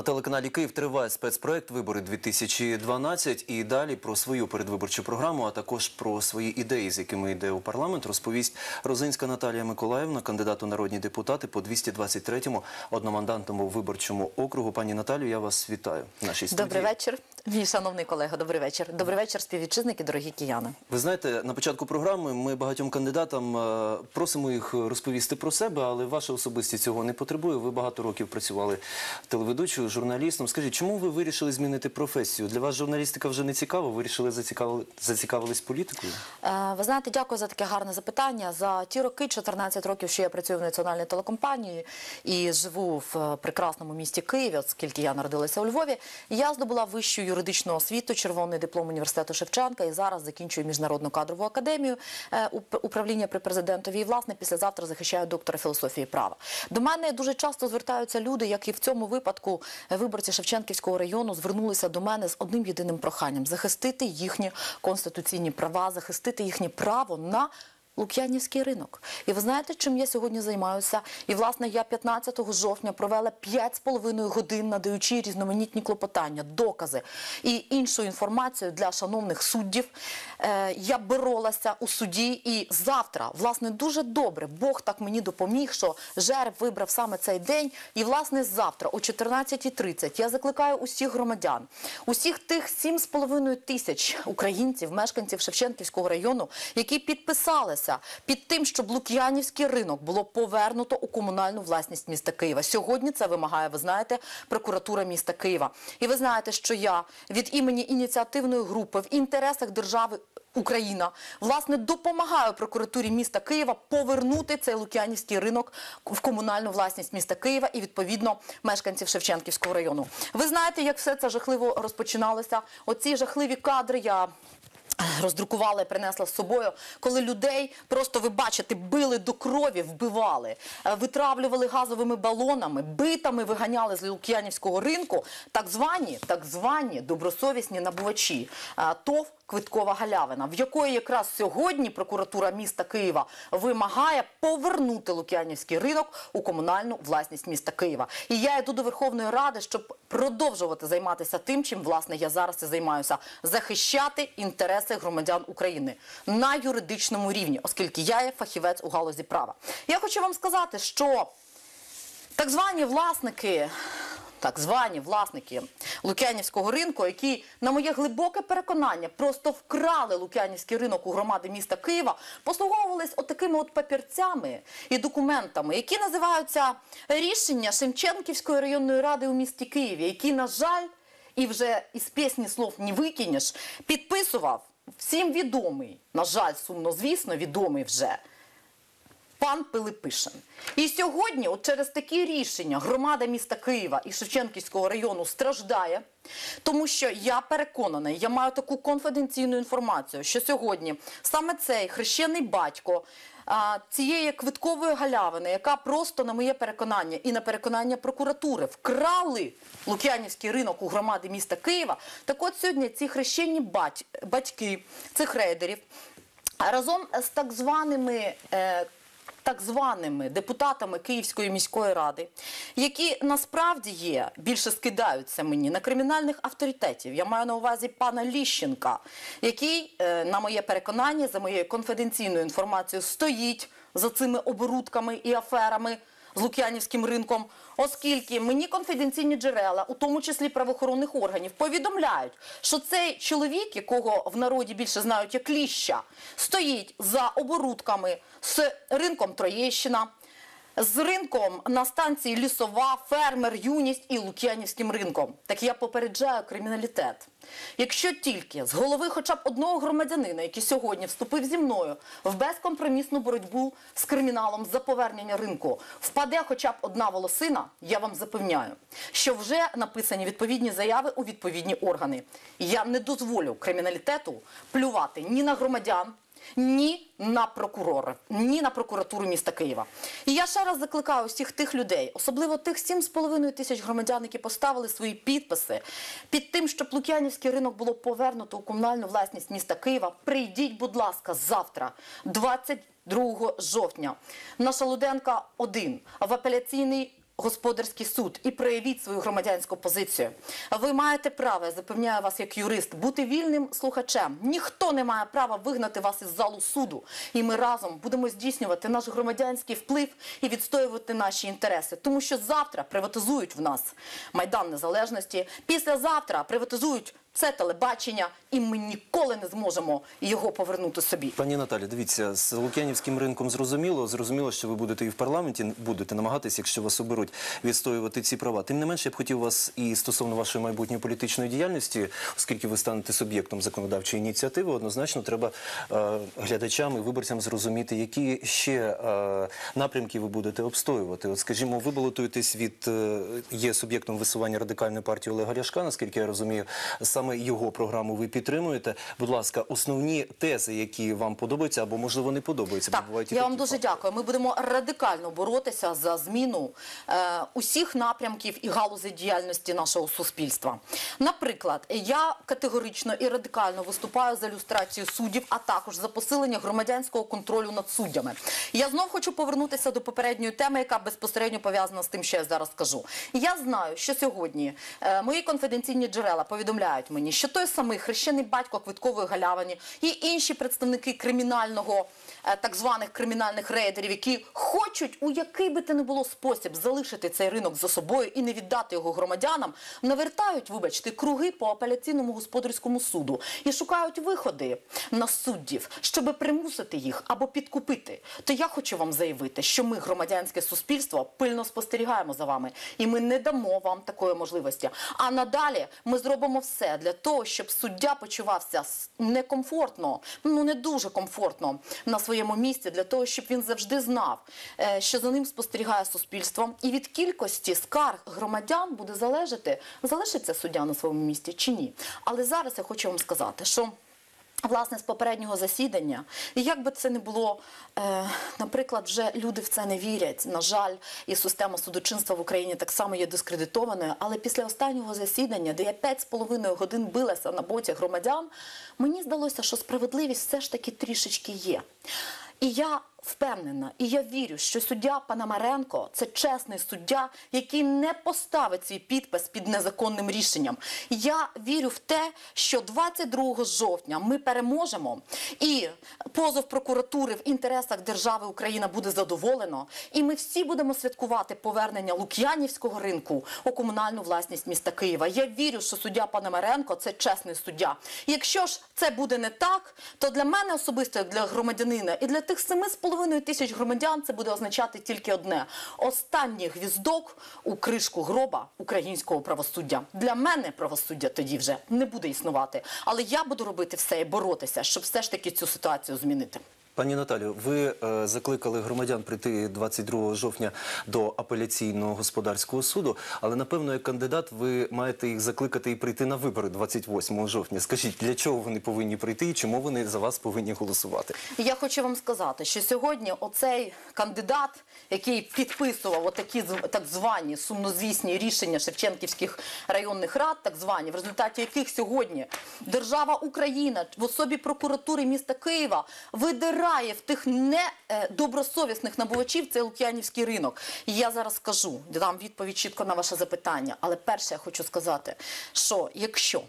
На телеканалі Київ триває спецпроект Вибори 2012 і далі про свою передвиборчу програму, а також про свої ідеї, з якими йде у парламент, розповість Розинська Наталія Миколаївна, кандидат у народні депутати по 223-му одномандатному виборчому округу. Пані Наталію, я вас вітаю в нашій студії. Добрий вечір, мій шановний колега. Добрий вечір. Добрий вечір, співвітчизники, дорогі кияни. Ви знаєте, на початку програми ми багатьом кандидатам е, просимо їх розповісти про себе, але ваша особистість цього не потребує. Ви багато років працювали телеведучою, журналістом. Скажіть, чому ви вирішили змінити професію? Для вас журналістика вже не цікава? Ви вирішили зацікавили, зацікавились політикою? Е, Ви знаєте, дякую за таке гарне запитання. За ті роки, 14 років, що я працюю в національній телекомпанії і живу в е, прекрасному місті Києві, оскільки я народилася у Львові. Я здобула вищу юридичну освіту, червоний диплом університету Шевченка і зараз закінчую міжнародну кадрову академію е, управління при президентові. І власне післязавтра захищаю доктора філософії права. До мене дуже часто звертаються люди, як і в цьому випадку виборці Шевченківського району звернулися до мене з одним єдиним проханням захистити їхні конституційні права, захистити їхнє право на. Лук'янівський ринок. І ви знаєте, чим я сьогодні займаюся? І, власне, я 15 жовтня провела 5,5 годин, надаючи різноманітні клопотання, докази і іншу інформацію для шановних суддів. Е, я боролася у суді і завтра, власне, дуже добре, Бог так мені допоміг, що жереб вибрав саме цей день. І, власне, завтра о 14.30 я закликаю усіх громадян, усіх тих 7,5 тисяч українців, мешканців Шевченківського району, які підписалися під тим, щоб Лук'янівський ринок було повернуто у комунальну власність міста Києва. Сьогодні це вимагає, ви знаєте, прокуратура міста Києва. І ви знаєте, що я від імені ініціативної групи в інтересах держави. Україна власне допомагає прокуратурі міста Києва повернути цей Лук'янівський ринок в комунальну власність міста Києва і відповідно мешканців Шевченківського району. Ви знаєте, як все це жахливо розпочиналося? Оці жахливі кадри я роздрукувала і принесла з собою, коли людей просто ви бачите, били до крові, вбивали, е, витравлювали газовими балонами, битами виганяли з Лук'янівського ринку так звані, так звані добросовісні набувачі. Е, ТОВ Квиткова галявина, в якої якраз сьогодні прокуратура міста Києва вимагає повернути Лук'янівський ринок у комунальну власність міста Києва. І я йду до Верховної Ради, щоб продовжувати займатися тим, чим власне я зараз і займаюся, захищати інтереси громадян України на юридичному рівні, оскільки я є фахівець у галузі права. Я хочу вам сказати, що так звані власники. Так звані власники Лук'янівського ринку, які, на моє глибоке переконання, просто вкрали Лук'янівський ринок у громади міста Києва, послуговувались отакими от папірцями і документами, які називаються рішення Шевченківської районної ради у місті Києві, які, на жаль, і вже із пісні слов не викинеш, підписував всім відомий, на жаль, сумно, звісно, відомий вже пан Пилипишин. І сьогодні, от через такі рішення, громада міста Києва і Шевченківського району страждає, тому що я переконана, я маю таку конфіденційну інформацію, що сьогодні саме цей хрещений батько цієї квиткової галявини, яка просто на моє переконання і на переконання прокуратури вкрали Лук'янівський ринок у громади міста Києва. Так от сьогодні ці хрещені бать, батьки цих рейдерів разом з так званими. Е, так званими депутатами Київської міської ради, які насправді є, більше скидаються мені на кримінальних авторитетів. Я маю на увазі пана Ліщенка, який, е, на моє переконання, за моєю конфіденційною інформацією, стоїть за цими оборудками і аферами з Лук'янівським ринком, оскільки мені конфіденційні джерела, у тому числі правоохоронних органів, повідомляють, що цей чоловік, якого в народі більше знають як Ліща, стоїть за оборудками з ринком Троєщина, з ринком на станції Лісова, Фермер, Юність і Лук'янівським ринком. Так я попереджаю криміналітет. Якщо тільки з голови хоча б одного громадянина, який сьогодні вступив зі мною в безкомпромісну боротьбу з криміналом за повернення ринку, впаде хоча б одна волосина, я вам запевняю, що вже написані відповідні заяви у відповідні органи. Я не дозволю криміналітету плювати ні на громадян, ні на прокурора, ні на прокуратуру міста Києва. І я ще раз закликаю всіх тих людей, особливо тих 7,5 тисяч громадян, які поставили свої підписи під тим, щоб Лук'янівський ринок було повернуто у комунальну власність міста Києва. Прийдіть, будь ласка, завтра, 22 жовтня, на Шалуденка 1, в апеляційний господарський суд і проявіть свою громадянську позицію. Ви маєте право, я запевняю вас як юрист, бути вільним слухачем. Ніхто не має права вигнати вас із залу суду. І ми разом будемо здійснювати наш громадянський вплив і відстоювати наші інтереси. Тому що завтра приватизують в нас Майдан Незалежності, післязавтра приватизують це телебачення, і ми ніколи не зможемо його повернути собі. Пані Наталі, дивіться, з Лук'янівським ринком зрозуміло. Зрозуміло, що ви будете і в парламенті будете намагатися, якщо вас оберуть, відстоювати ці права. Тим не менше, я б хотів вас і стосовно вашої майбутньої політичної діяльності, оскільки ви станете суб'єктом законодавчої ініціативи, однозначно треба е, глядачам і виборцям зрозуміти, які ще е, напрямки ви будете обстоювати. От, скажімо, ви балотуєтесь від е, є суб'єктом висування радикальної партії Олега Ляшка, наскільки я розумію, саме його програму ви підтримуєте. Будь ласка, основні тези, які вам подобаються або можливо не подобаються. Так, бо бувають і я вам дуже факти. дякую. Ми будемо радикально боротися за зміну е, усіх напрямків і галузей діяльності нашого суспільства. Наприклад, я категорично і радикально виступаю за люстрацію суддів, а також за посилення громадянського контролю над суддями. Я знов хочу повернутися до попередньої теми, яка безпосередньо пов'язана з тим, що я зараз скажу. Я знаю, що сьогодні е, мої конфіденційні джерела повідомляють мені, що той самий хрещений батько квиткової галявини і інші представники кримінального е, так званих кримінальних рейдерів, які хочуть у який би те не було спосіб залишити цей ринок за собою і не віддати його громадянам, навертають, вибачте, круги по апеляційному господарському суду і шукають виходи на суддів, щоб примусити їх або підкупити. То я хочу вам заявити, що ми, громадянське суспільство, пильно спостерігаємо за вами, і ми не дамо вам такої можливості. А надалі ми зробимо все для того, щоб суддя почувався некомфортно, ну не дуже комфортно на своєму місці, для того, щоб він завжди знав, е, що за ним спостерігає суспільство, і від кількості скарг громадян буде залежати, залишиться суддя на своєму місці чи ні. Але зараз я хочу вам сказати, що. Власне, з попереднього засідання, і як би це не було, е, наприклад, вже люди в це не вірять. На жаль, і система судочинства в Україні так само є дискредитованою. Але після останнього засідання, де я п'ять з половиною годин билася на боці громадян, мені здалося, що справедливість все ж таки трішечки є. І я впевнена, і я вірю, що суддя Пономаренко – це чесний суддя, який не поставить свій підпис під незаконним рішенням. Я вірю в те, що 22 жовтня ми переможемо, і позов прокуратури в інтересах держави Україна буде задоволено, і ми всі будемо святкувати повернення Лук'янівського ринку у комунальну власність міста Києва. Я вірю, що суддя Пономаренко – це чесний суддя. Якщо ж це буде не так, то для мене особисто, як для громадянина, і для тих 7,5 тисяч громадян це буде означати тільки одне: останній гвіздок у кришку гроба українського правосуддя. Для мене правосуддя тоді вже не буде існувати. Але я буду робити все і боротися, щоб все ж таки цю ситуацію змінити. Пані Наталю, ви е, закликали громадян прийти 22 жовтня до апеляційного господарського суду, але напевно, як кандидат, ви маєте їх закликати і прийти на вибори 28 жовтня. Скажіть, для чого вони повинні прийти і чому вони за вас повинні голосувати? Я хочу вам сказати, що сьогодні оцей кандидат, який підписував отакі так звані сумнозвісні рішення Шевченківських районних рад, так звані, в результаті яких сьогодні держава Україна в особі прокуратури міста Києва видирає в тих недобросовісних набувачів цей Лук'янівський ринок. І я зараз скажу, дам відповідь чітко на ваше запитання. Але перше я хочу сказати, що якщо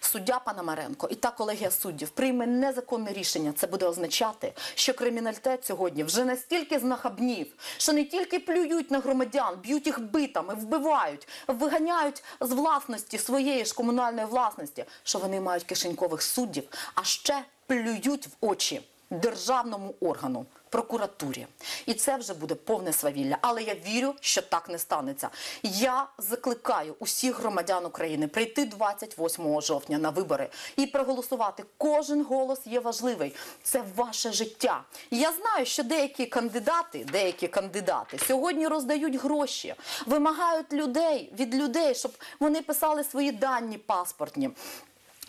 Суддя Пономаренко і та колегія суддів прийме незаконне рішення. Це буде означати, що криміналітет сьогодні вже настільки знахабнів, що не тільки плюють на громадян, б'ють їх битами, вбивають, виганяють з власності своєї ж комунальної власності, що вони мають кишенькових суддів, а ще плюють в очі державному органу. Прокуратурі, і це вже буде повне свавілля. Але я вірю, що так не станеться. Я закликаю усіх громадян України прийти 28 жовтня на вибори і проголосувати. Кожен голос є важливий. Це ваше життя. Я знаю, що деякі кандидати, деякі кандидати сьогодні роздають гроші, вимагають людей від людей, щоб вони писали свої дані паспортні.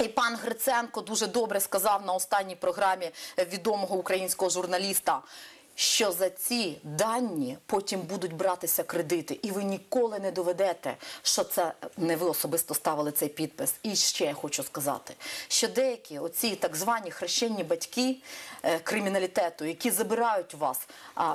І пан Гриценко дуже добре сказав на останній програмі відомого українського журналіста. Що за ці дані потім будуть братися кредити, і ви ніколи не доведете, що це не ви особисто ставили цей підпис. І ще я хочу сказати, що деякі оці так звані хрещені батьки е, криміналітету, які забирають у вас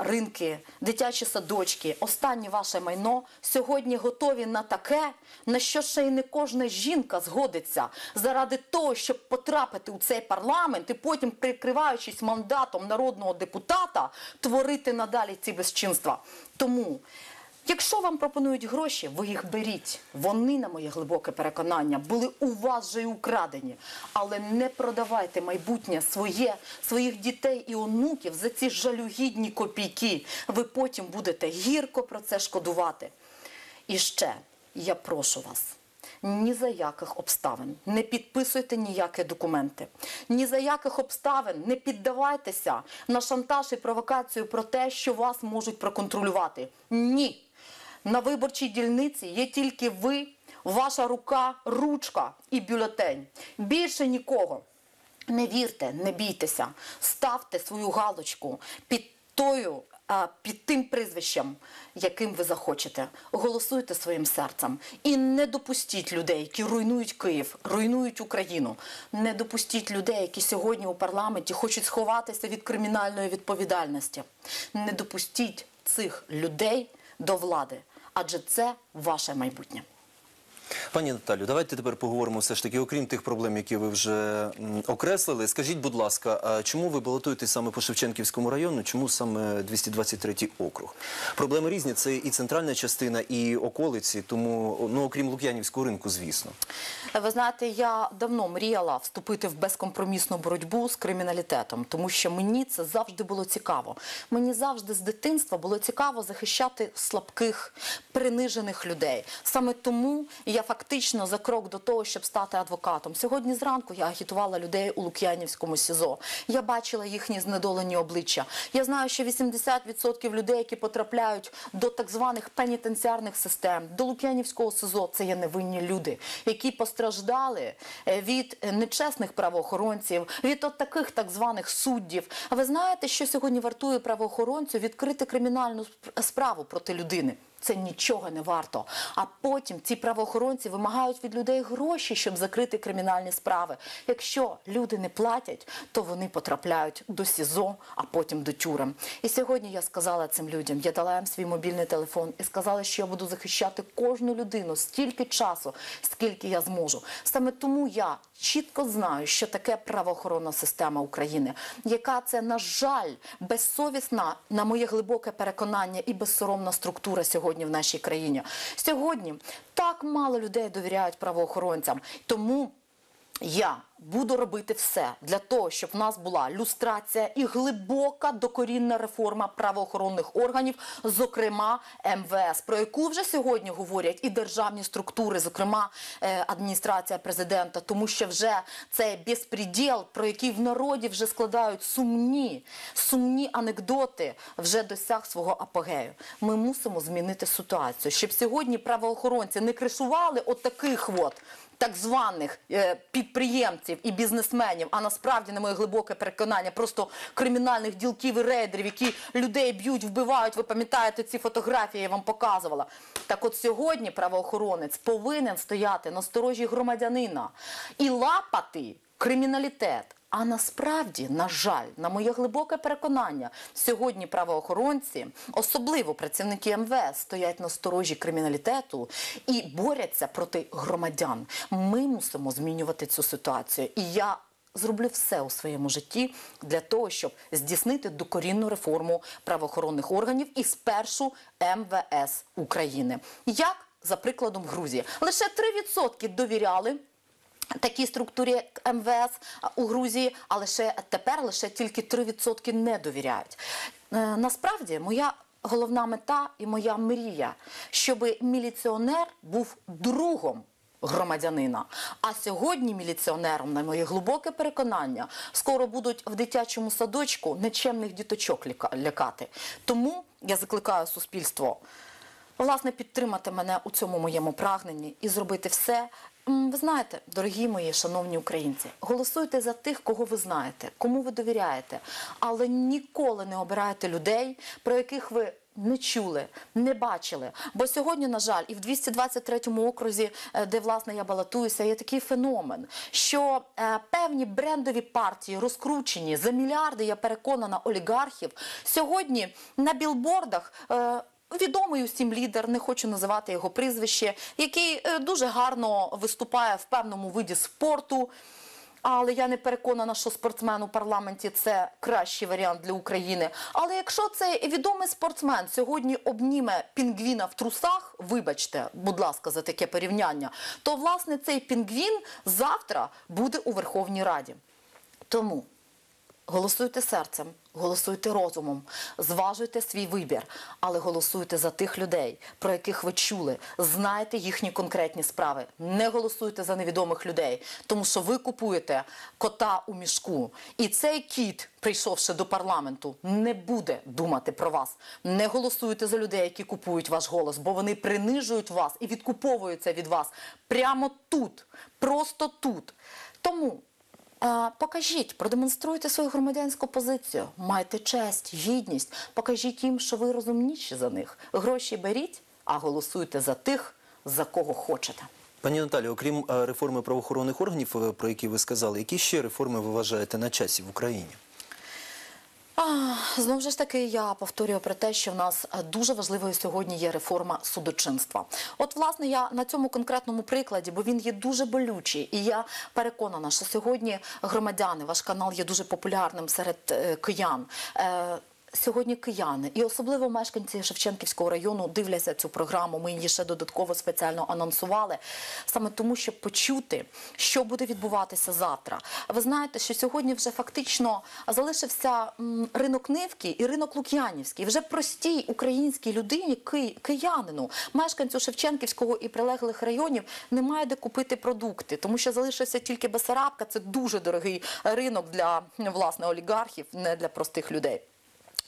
ринки, дитячі садочки, останнє ваше майно, сьогодні готові на таке, на що ще й не кожна жінка згодиться заради того, щоб потрапити у цей парламент і потім, прикриваючись мандатом народного депутата, творити надалі ці безчинства. Тому. Якщо вам пропонують гроші, ви їх беріть. Вони, на моє глибоке переконання, були у вас вже й украдені. Але не продавайте майбутнє своє, своїх дітей і онуків за ці жалюгідні копійки. Ви потім будете гірко про це шкодувати. І ще я прошу вас. Ні за яких обставин не підписуйте ніякі документи. Ні за яких обставин не піддавайтеся на шантаж і провокацію про те, що вас можуть проконтролювати. Ні. На виборчій дільниці є тільки ви, ваша рука, ручка і бюлетень. Більше нікого. Не вірте, не бійтеся, ставте свою галочку під тою, під тим прізвищем, яким ви захочете. Голосуйте своїм серцем і не допустіть людей, які руйнують Київ, руйнують Україну. Не допустіть людей, які сьогодні у парламенті хочуть сховатися від кримінальної відповідальності. Не допустіть цих людей до влади, адже це ваше майбутнє. Пані Наталю, давайте тепер поговоримо все ж таки, окрім тих проблем, які ви вже окреслили. Скажіть, будь ласка, а чому ви балотуєтесь саме по Шевченківському району? Чому саме 223 округ? Проблеми різні. Це і центральна частина, і околиці. Тому, ну окрім Лук'янівського ринку, звісно. Ви знаєте, я давно мріяла вступити в безкомпромісну боротьбу з криміналітетом, тому що мені це завжди було цікаво. Мені завжди з дитинства було цікаво захищати слабких, принижених людей. Саме тому я фактично за крок до того, щоб стати адвокатом. Сьогодні зранку я агітувала людей у Лук'янівському СІЗО. Я бачила їхні знедолені обличчя. Я знаю, що 80% людей, які потрапляють до так званих пенітенціарних систем, до Лук'янівського СИЗО, це є невинні люди, які постраждали е, від нечесних правоохоронців, від от таких так званих суддів. А ви знаєте, що сьогодні вартує правоохоронцю відкрити кримінальну справу проти людини? Це нічого не варто. А потім ці правоохоронці вимагають від людей гроші, щоб закрити кримінальні справи. Якщо люди не платять, то вони потрапляють до СІЗО, а потім до тюрем. І сьогодні я сказала цим людям, я дала їм свій мобільний телефон і сказала, що я буду захищати кожну людину стільки часу, скільки я зможу. Саме тому я чітко знаю, що таке правоохоронна система України, яка це, на жаль, безсовісна, на моє глибоке переконання, і безсоромна структура сьогодні в нашій країні. Сьогодні так мало людей довіряють правоохоронцям, тому. Я буду робити все для того, щоб в нас була люстрація і глибока докорінна реформа правоохоронних органів, зокрема МВС, про яку вже сьогодні говорять і державні структури, зокрема е, адміністрація президента, тому що вже цей безпреділ, про який в народі вже складають сумні, сумні анекдоти, вже досяг свого апогею. Ми мусимо змінити ситуацію, щоб сьогодні правоохоронці не кришували от таких от так званих е, підприємців і бізнесменів, а насправді, на моє глибоке переконання, просто кримінальних ділків і рейдерів, які людей б'ють, вбивають. Ви пам'ятаєте ці фотографії, я вам показувала. Так от сьогодні правоохоронець повинен стояти на сторожі громадянина і лапати криміналітет. А насправді, на жаль, на моє глибоке переконання, сьогодні правоохоронці, особливо працівники МВС, стоять на сторожі криміналітету і борються проти громадян. Ми мусимо змінювати цю ситуацію. І я зроблю все у своєму житті для того, щоб здійснити докорінну реформу правоохоронних органів і спершу МВС України. Як за прикладом Грузії, лише 3% довіряли такій структурі, як МВС у Грузії, а лише тепер лише тільки 3% не довіряють. Е, Насправді, моя головна мета і моя мрія, щоб міліціонер був другом. Громадянина, а сьогодні міліціонером, на моє глибоке переконання, скоро будуть в дитячому садочку нечемних діточок лякати. Тому я закликаю суспільство власне підтримати мене у цьому моєму прагненні і зробити все Ви знаєте, дорогі мої шановні українці, голосуйте за тих, кого ви знаєте, кому ви довіряєте, але ніколи не обирайте людей, про яких ви не чули, не бачили. Бо сьогодні, на жаль, і в 223 окрузі, е, де власне я балотуюся, є такий феномен, що е, певні брендові партії розкручені за мільярди, я переконана, олігархів, сьогодні на білбордах. е, Відомий усім лідер, не хочу називати його прізвище, який е, дуже гарно виступає в певному виді спорту. Але я не переконана, що спортсмен у парламенті це кращий варіант для України. Але якщо цей відомий спортсмен сьогодні обніме пінгвіна в трусах, вибачте, будь ласка, за таке порівняння, то власне цей пінгвін завтра буде у Верховній Раді. Тому Голосуйте серцем, голосуйте розумом, зважуйте свій вибір, але голосуйте за тих людей, про яких ви чули, знайте їхні конкретні справи. Не голосуйте за невідомих людей, тому що ви купуєте кота у мішку. І цей кіт, прийшовши до парламенту, не буде думати про вас. Не голосуйте за людей, які купують ваш голос, бо вони принижують вас і відкуповуються від вас прямо тут, просто тут. Тому. Покажіть, продемонструйте свою громадянську позицію, майте честь, гідність, покажіть їм, що ви розумніші за них. Гроші беріть, а голосуйте за тих, за кого хочете. Пані Наталі, окрім е, реформи правоохоронних органів, е, про які ви сказали, які ще реформи ви вважаєте на часі в Україні? Знову ж таки, я повторюю про те, що в нас е, дуже важливою сьогодні є реформа судочинства. От, власне, я на цьому конкретному прикладі, бо він є дуже болючий, і я переконана, що сьогодні громадяни, ваш канал є дуже популярним серед е, киян. Сьогодні кияни і особливо мешканці Шевченківського району дивляться цю програму. Ми її ще додатково спеціально анонсували, саме тому, щоб почути, що буде відбуватися завтра. Ви знаєте, що сьогодні вже фактично залишився ринок Нивки і ринок Лук'янівський. Вже простій українській людині, ки- киянину, мешканцю Шевченківського і прилеглих районів немає де купити продукти, тому що залишився тільки Бесарабка. Це дуже дорогий ринок для власне олігархів, не для простих людей.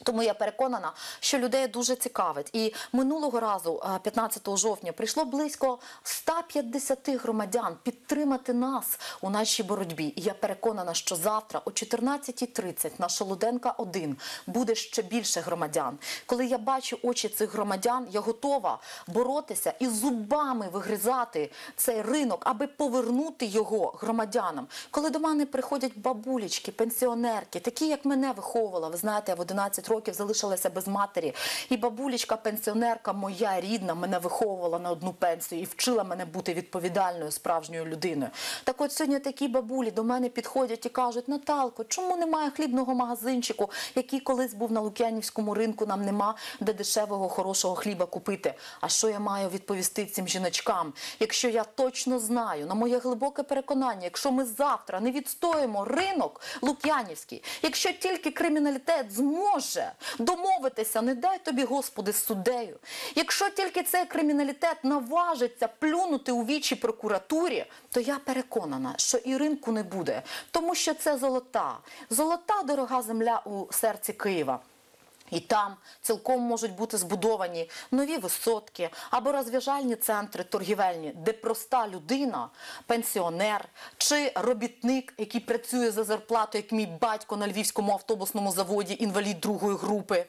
Тому я переконана, що людей дуже цікавить. І минулого разу, е, 15 жовтня, прийшло близько 150 громадян підтримати нас у нашій боротьбі. І я переконана, що завтра о 14.30 на Шолоденка 1 буде ще більше громадян. Коли я бачу очі цих громадян, я готова боротися і зубами вигризати цей ринок, аби повернути його громадянам. Коли до мене приходять бабулечки, пенсіонерки, такі як мене виховувала, ви знаєте, я в 11 років залишилася без матері. І бабулечка, пенсіонерка, моя рідна, мене виховувала на одну пенсію і вчила мене бути відповідальною справжньою людиною. Так от сьогодні такі бабулі до мене підходять і кажуть: Наталко, чому немає хлібного магазинчику, який колись був на Лук'янівському ринку, нам нема де дешевого хорошого хліба купити. А що я маю відповісти цим жіночкам? Якщо я точно знаю, на моє глибоке переконання, якщо ми завтра не відстоїмо ринок Лук'янівський, якщо тільки криміналітет зможе домовитися, не дай тобі, Господи, суддею, якщо тільки цей криміналітет наважиться плюнути у вічі прокуратурі, то я переконана, що і ринку не буде, тому що це золота, золота дорога земля у серці Києва. І там цілком можуть бути збудовані нові висотки або розв'яжальні центри торгівельні, де проста людина, пенсіонер чи робітник, який працює за зарплату, як мій батько на львівському автобусному заводі, інвалід другої групи.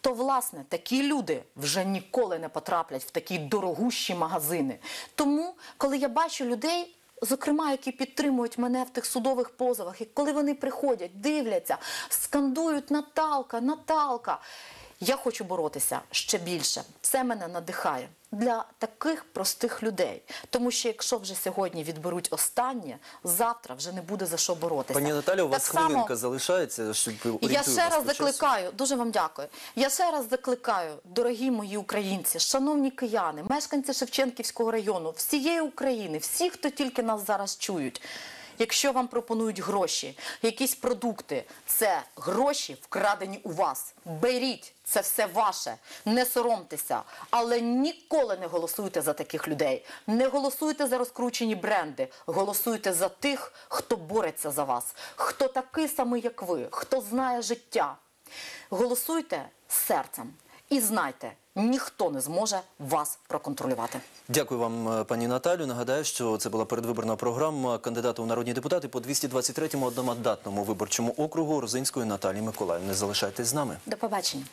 То, власне, такі люди вже ніколи не потраплять в такі дорогущі магазини. Тому, коли я бачу людей, Зокрема, які підтримують мене в тих судових позовах, і коли вони приходять, дивляться, скандують Наталка, Наталка. Я хочу боротися ще більше. Це мене надихає для таких простих людей. Тому що якщо вже сьогодні відберуть останнє, завтра вже не буде за що боротися. Пані Наталі, у вас Так само- хвилинка залишається, щоб я ще раз закликаю, дуже вам дякую. Я ще раз закликаю, дорогі мої українці, шановні кияни, мешканці Шевченківського району, всієї України, всі, хто тільки нас зараз чують. Якщо вам пропонують гроші, якісь продукти, це гроші вкрадені у вас. Беріть, це все ваше. Не соромтеся, але ніколи не голосуйте за таких людей. Не голосуйте за розкручені бренди. Голосуйте за тих, хто бореться за вас, хто такий самий, як ви, хто знає життя. Голосуйте серцем і знайте, ніхто не зможе вас проконтролювати. Дякую вам, е, пані Наталю. Нагадаю, що це була передвиборна програма кандидата у народні депутати по 223-му одномандатному виборчому округу Розинської Наталії Миколаївни. Залишайтесь з нами. До побачення.